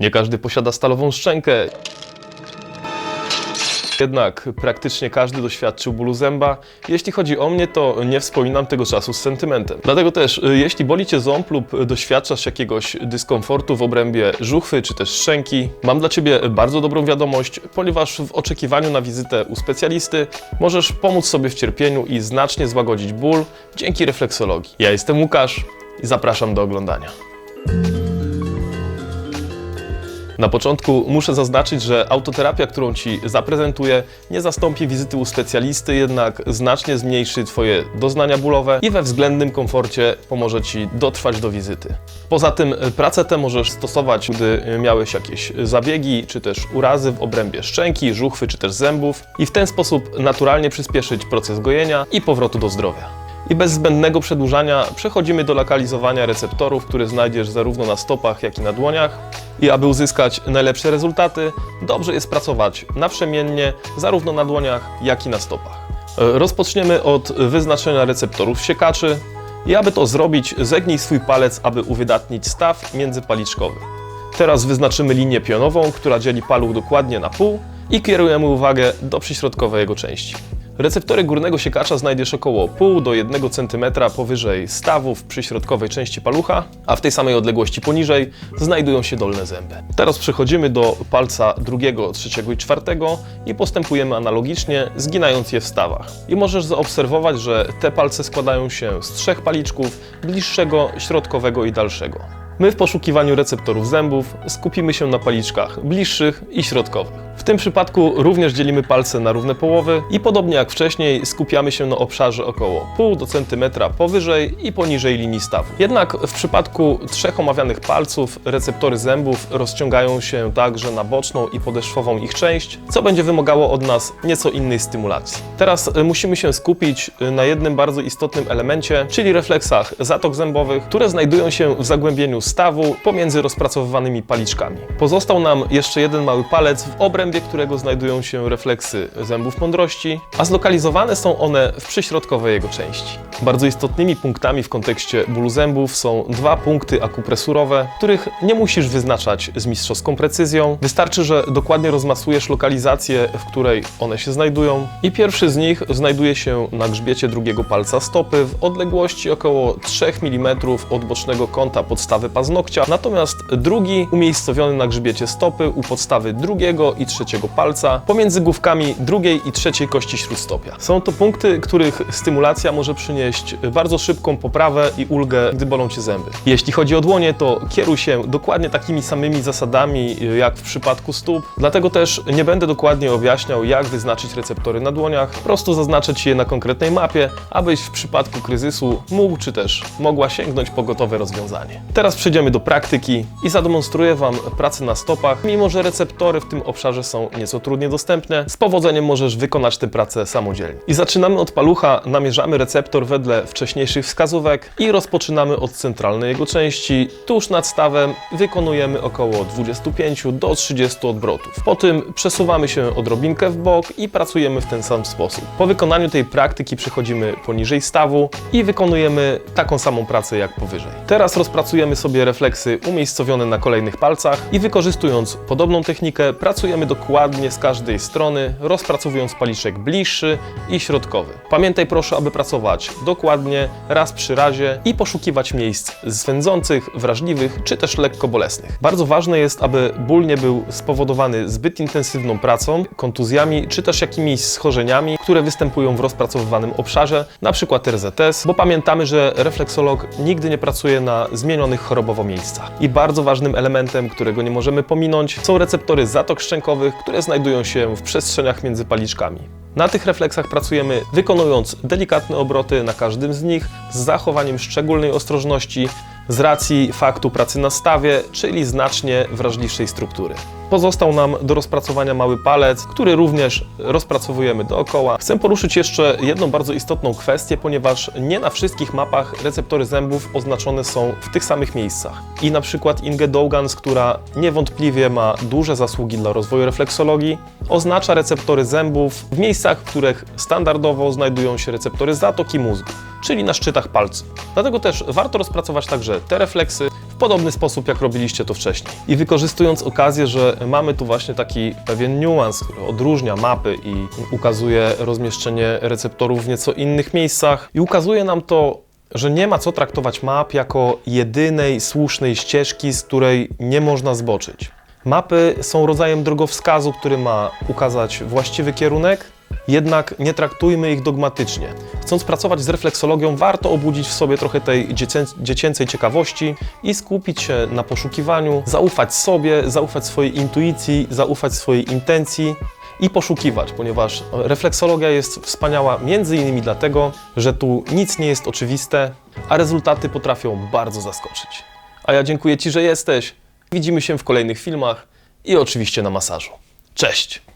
Nie każdy posiada stalową szczękę. Jednak praktycznie każdy doświadczył bólu zęba. Jeśli chodzi o mnie, to nie wspominam tego czasu z sentymentem. Dlatego też, y, jeśli boli Cię ząb lub doświadczasz jakiegoś dyskomfortu w obrębie żuchwy czy też szczęki, mam dla Ciebie bardzo dobrą wiadomość, ponieważ w oczekiwaniu na wizytę u specjalisty możesz pomóc sobie w cierpieniu i znacznie złagodzić ból dzięki refleksologii. Ja jestem Łukasz i zapraszam do oglądania. Na początku muszę zaznaczyć, że autoterapia, którą Ci zaprezentuję, nie zastąpi wizyty u specjalisty, jednak znacznie zmniejszy Twoje doznania bólowe i we względnym komforcie pomoże Ci dotrwać do wizyty. Poza tym y, pracę tę możesz stosować, gdy miałeś jakieś zabiegi czy też urazy w obrębie szczęki, żuchwy czy też zębów i w ten sposób naturalnie przyspieszyć proces gojenia i powrotu do zdrowia. I bez zbędnego przedłużania przechodzimy do lokalizowania receptorów, które znajdziesz zarówno na stopach, jak i na dłoniach. I aby uzyskać najlepsze rezultaty, dobrze jest pracować naprzemiennie, zarówno na dłoniach, jak i na stopach. Rozpoczniemy od wyznaczenia receptorów siekaczy. I aby to zrobić, zegnij swój palec, aby uwydatnić staw międzypaliczkowy. Teraz wyznaczymy linię pionową, która dzieli paluch dokładnie na pół i kierujemy uwagę do przyśrodkowej jego części. Receptory górnego siekacza znajdziesz około 0,5 do 1 cm powyżej stawu w przyśrodkowej części palucha, a w tej samej odległości poniżej znajdują się dolne zęby. Teraz przechodzimy do palca drugiego, trzeciego i czwartego i postępujemy analogicznie, zginając je w stawach. I możesz zaobserwować, że te palce składają się z trzech paliczków, bliższego, środkowego i dalszego. My w poszukiwaniu receptorów zębów skupimy się na paliczkach bliższych i środkowych. W tym przypadku również dzielimy palce na równe połowy i podobnie jak wcześniej skupiamy się na obszarze około pół do centymetra powyżej i poniżej linii stawu. Jednak w przypadku trzech omawianych palców receptory zębów rozciągają się także na boczną i podeszwową ich część, co będzie wymagało od nas nieco innej stymulacji. Teraz musimy się skupić na jednym bardzo istotnym elemencie, czyli refleksach zatok zębowych, które znajdują się w zagłębieniu stawu pomiędzy rozpracowywanymi paliczkami. Pozostał nam jeszcze jeden mały palec, w obrębie którego znajdują się refleksy zębów mądrości, a zlokalizowane są one w przyśrodkowej jego części. Bardzo istotnymi punktami w kontekście bólu zębów są dwa punkty akupresurowe, których nie musisz wyznaczać z mistrzowską precyzją. Wystarczy, że dokładnie rozmasujesz lokalizację, w której one się znajdują. I pierwszy z nich znajduje się na grzbiecie drugiego palca stopy w odległości około 3 mm od bocznego kąta podstawy paznokcia, natomiast drugi umiejscowiony na grzbiecie stopy u podstawy drugiego i trzeciego palca pomiędzy główkami drugiej i trzeciej kości śródstopia. Są to punkty, których stymulacja może przynieść bardzo szybką poprawę i ulgę, gdy bolą Cię zęby. Jeśli chodzi o dłonie, to kieruj się dokładnie takimi samymi zasadami jak w przypadku stóp, dlatego też nie będę dokładnie objaśniał, jak wyznaczyć receptory na dłoniach, zaznaczę Ci je na konkretnej mapie, abyś w przypadku kryzysu mógł czy też mogła sięgnąć po gotowe rozwiązanie. Teraz przejdziemy do praktyki i zademonstruję Wam pracę na stopach, mimo że receptory w tym obszarze są nieco trudniej dostępne, z powodzeniem możesz wykonać tę pracę samodzielnie. I zaczynamy od palucha, namierzamy receptor wedle wcześniejszych wskazówek i rozpoczynamy od centralnej jego części. Tuż nad stawem wykonujemy około 25 do 30 odwrotów. Po tym przesuwamy się odrobinkę w bok i pracujemy w ten sam sposób. Po wykonaniu tej praktyki przechodzimy poniżej stawu i wykonujemy taką samą pracę jak powyżej. Teraz rozpracujemy sobie refleksy umiejscowione na kolejnych palcach i wykorzystując podobną technikę pracujemy dokładnie z każdej strony, rozpracowując paliczek bliższy i środkowy. Pamiętaj proszę, aby pracować dokładnie, raz przy razie i poszukiwać miejsc swędzących, wrażliwych czy też lekko bolesnych. Bardzo ważne jest, aby ból nie był spowodowany zbyt intensywną pracą, kontuzjami czy też jakimiś schorzeniami, które występują w rozpracowywanym obszarze, przykład RZS, bo pamiętamy, że refleksolog nigdy nie pracuje na zmienionych miejscach. I bardzo ważnym elementem, którego nie możemy pominąć, są receptory zatok szczękowych, które znajdują się w przestrzeniach między paliczkami. Na tych refleksach pracujemy wykonując delikatne obroty na każdym z nich z zachowaniem szczególnej ostrożności z racji faktu pracy na stawie, czyli znacznie wrażliwszej struktury. Pozostał nam do rozpracowania mały palec, który również rozpracowujemy dookoła. Chcę poruszyć jeszcze jedną bardzo istotną kwestię, ponieważ nie na wszystkich mapach receptory zębów oznaczone są w tych samych miejscach. I na przykład Inge Dogans, która niewątpliwie ma duże zasługi dla rozwoju refleksologii, oznacza receptory zębów w miejscach, w których standardowo znajdują się receptory zatoki mózgu. Czyli na szczytach palców. Dlatego też warto rozpracować także te refleksy w podobny sposób, jak robiliście to wcześniej. I wykorzystując okazję, że mamy tu właśnie taki pewien niuans, który odróżnia mapy i ukazuje rozmieszczenie receptorów w nieco innych miejscach i ukazuje nam to, że nie ma co traktować map jako jedynej słusznej ścieżki, z której nie można zboczyć. Mapy są rodzajem drogowskazu, który ma ukazać właściwy kierunek, jednak nie traktujmy ich dogmatycznie. Chcąc pracować z refleksologią, warto obudzić w sobie trochę tej dziecię dziecięcej ciekawości i skupić się na poszukiwaniu, zaufać sobie, zaufać swojej intuicji, zaufać swojej intencji i poszukiwać, ponieważ refleksologia jest wspaniała między innymi dlatego, że tu nic nie jest oczywiste, a rezultaty potrafią bardzo zaskoczyć. A ja dziękuję Ci, że jesteś. Widzimy się w kolejnych filmach i oczywiście na masażu. Cześć!